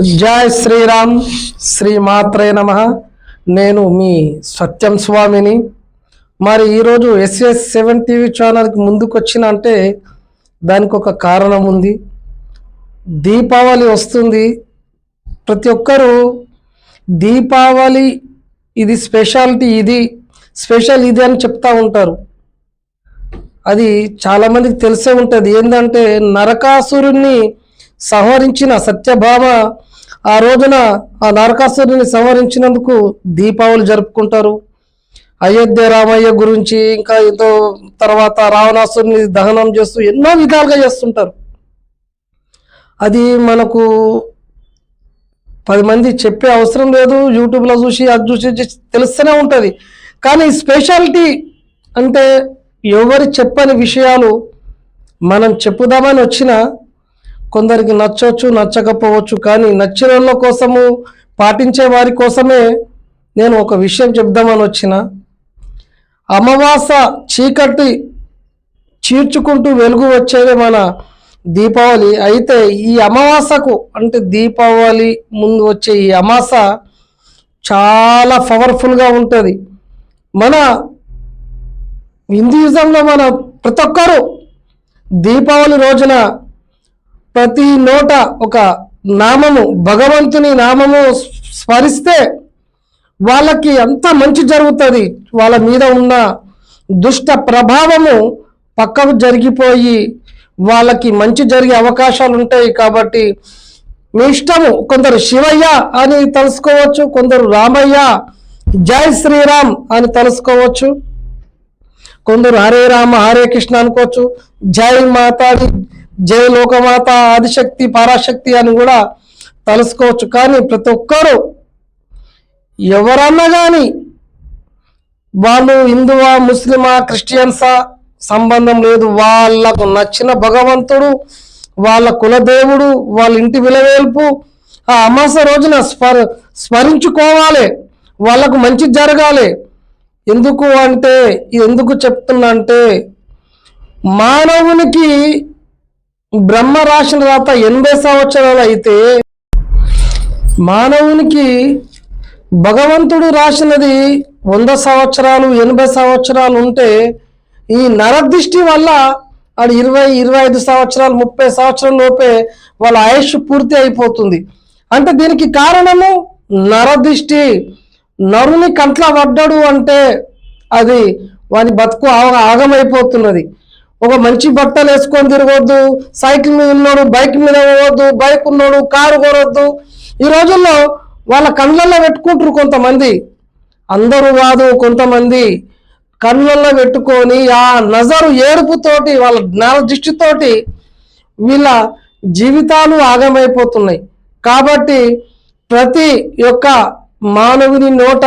జై శ్రీరామ్ శ్రీ మాత్రే నమ. నేను మీ సత్యం స్వామిని. మరి ఈరోజు ఎస్ఎస్ సెవెన్ టీవీ ఛానల్కి ముందుకు వచ్చిన అంటే దానికి ఒక కారణం ఉంది. దీపావళి వస్తుంది. ప్రతి ఒక్కరూ దీపావళి ఇది స్పెషాలిటీ ఇది స్పెషల్ ఇది అని చెప్తా ఉంటారు. అది చాలామందికి తెలిసే ఉంటుంది. ఏంటంటే నరకాసురుణ్ణి సంహరించిన సత్యభామ ఆ రోజున ఆ నరకాసురుని సంహరించినందుకు దీపావళి జరుపుకుంటారు. అయోధ్య రామయ్య గురించి ఇంకా ఎంతో తర్వాత రావణాసురుని దహనం చేస్తూ ఎన్నో విధాలుగా చేస్తుంటారు. అది మనకు పది మంది చెప్పే అవసరం లేదు యూట్యూబ్లో చూసి అది చూసి తెలుస్తూనే ఉంటుంది. కానీ స్పెషాలిటీ అంటే ఎవరు చెప్పని విషయాలు మనం చెప్పుదామని వచ్చిన కొందరికి నచ్చవచ్చు నచ్చకపోవచ్చు కానీ నచ్చిన వాళ్ళ కోసము పాటించే వారి కోసమే నేను ఒక విషయం చెప్దామని వచ్చిన. అమావాస చీకటి చీర్చుకుంటూ వెలుగు వచ్చేదే మన దీపావళి. అయితే ఈ అమావాసకు అంటే దీపావళి ముందు వచ్చే ఈ అమాస చాలా పవర్ఫుల్గా ఉంటుంది. మన హిందూయిజంలో మన ప్రతి ఒక్కరూ దీపావళి రోజున ప్రతి నోట ఒక నామము భగవంతుని నామము స్మరిస్తే వాళ్ళకి అంత మంచి జరుగుతుంది వాళ్ళ మీద ఉన్న దుష్ట ప్రభావము పక్కకు జరిగిపోయి వాళ్ళకి మంచి జరిగే అవకాశాలు ఉంటాయి కాబట్టి మీ ఇష్టము. కొందరు శివయ్య అని తెలుసుకోవచ్చు కొందరు రామయ్య జై శ్రీరామ్ అని తెలుసుకోవచ్చు కొందరు హరే రామ హరే కృష్ణ అనుకోవచ్చు జై మాతాది జయ లోకమాత ఆదిశక్తి పరాశక్తి అని కూడా తలుసుకోవచ్చు. కానీ ప్రతి ఒక్కరూ ఎవరన్నా కానీ వాళ్ళు హిందువా ముస్లిమా క్రిస్టియన్సా సంబంధం లేదు. వాళ్ళకు నచ్చిన భగవంతుడు వాళ్ళ కులదేవుడు వాళ్ళ ఇంటి విలవేల్పు ఆ అమాస రోజున స్మర స్మరించుకోవాలి. వాళ్ళకు మంచి జరగాలి. ఎందుకు అంటే ఎందుకు చెప్తున్నా అంటే మానవునికి బ్రహ్మ రాసిన తర్వాత ఎనభై సంవత్సరాలు అయితే మానవునికి భగవంతుడు రాసినది వంద సంవత్సరాలు ఎనభై సంవత్సరాలు ఉంటే ఈ నరదృష్టి వల్ల అది ఇరవై ఇరవై ఐదు సంవత్సరాలు ముప్పై సంవత్సరాల లోపే వాళ్ళ ఆయుష్ పూర్తి అయిపోతుంది. అంటే దీనికి కారణము నరదృష్టి. నరుని కంట్ల పడ్డాడు అంటే అది వాని బతుకు ఆగమైపోతున్నది. ఒక మంచి బట్టలు వేసుకొని తిరగొద్దు సైకిల్ మీద ఉన్నాడు బైక్ మీద పోవద్దు బైక్ ఉన్నాడు కారు కొనవద్దు ఈ రోజుల్లో వాళ్ళ కళ్ళల్లో పెట్టుకుంటారు కొంతమంది. అందరూ కాదు కొంతమంది. కళ్ళల్లో పెట్టుకొని ఆ నజరు ఏడుపుతోటి వాళ్ళ జ్ఞాన దృష్టితోటి వీళ్ళ జీవితాలు ఆగమైపోతున్నాయి. కాబట్టి ప్రతి యొక్క మానవుని నోట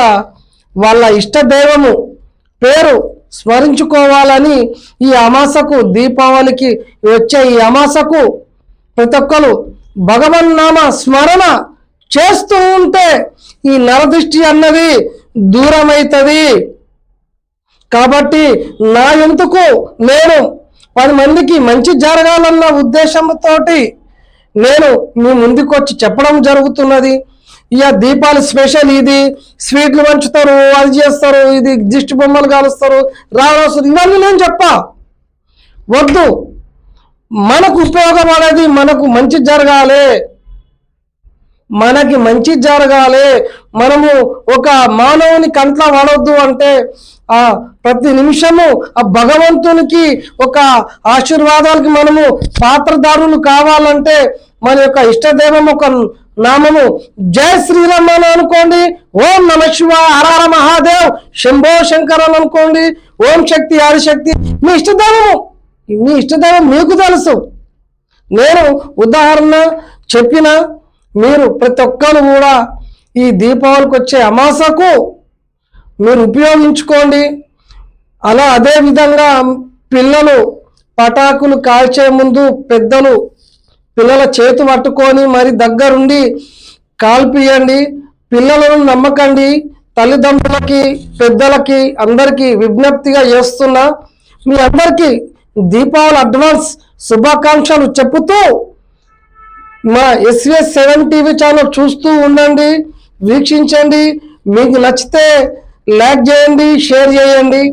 వాళ్ళ ఇష్ట దైవము పేరు స్మరించుకోవాలని ఈ అమాసకు దీపావళికి వచ్చే ఈ అమాసకు ప్రతి ఒక్కరు భగవన్నామ స్మరణ చేస్తూ ఉంటే ఈ నరదృష్టి అన్నది దూరమవుతుంది కాబట్టి నా ఎందుకు నేను పది మందికి మంచి జరగాలన్న ఉద్దేశంతోటి నేను మీ ముందుకు వచ్చి చెప్పడం జరుగుతున్నది. ఇక దీపాలు స్పెషల్ ఇది. స్వీట్లు పంచుతారు అది చేస్తారు ఇది దిష్టి బొమ్మలు కాలుస్తారు రావణాసురు ఇవన్నీ నేను చెప్పా. వద్దు. మనకు ఉపయోగపడేది మనకు మంచి జరగాలి. మనకి మంచి జరగాలి. మనము ఒక మానవుని కంట్లో వాడవద్దు అంటే ఆ ప్రతి నిమిషము ఆ భగవంతునికి ఒక ఆశీర్వాదాలకి మనము పాత్రదారులు కావాలంటే మన యొక్క ఇష్టదైవం ఒక నామము. జై శ్రీరామ్ అని అనుకోండి. ఓం నమ శివ హరహర మహాదేవ్. శంభో శంకర్ అని అనుకోండి. ఓం శక్తి ఆదిశక్తి మీ ఇష్టదైవము. మీ ఇష్టదైవం మీకు తెలుసు. నేను ఉదాహరణ చెప్పిన మీరు ప్రతి ఒక్కరు కూడా ఈ దీపావళికి వచ్చే అమాసకు మీరు ఉపయోగించుకోండి. అలా అదే విధంగా పిల్లలు పటాకులు కాల్చే ముందు పెద్దలు పిల్లల చేతి పట్టుకొని మరి దగ్గరుండి కాల్పియండి. పిల్లలను నమ్మకండి. తల్లిదండ్రులకి పెద్దలకి అందరికీ విజ్ఞప్తిగా చేస్తున్నా మీ అందరికీ దీపావళి అడ్వాన్స్ శుభాకాంక్షలు చెప్పుతూ మా ఎస్విఎస్ సెవెన్ టీవీ ఛానల్ చూస్తూ ఉండండి వీక్షించండి. మీకు నచ్చితే లైక్ చేయండి షేర్ చేయండి.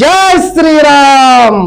జై శ్రీరామ్!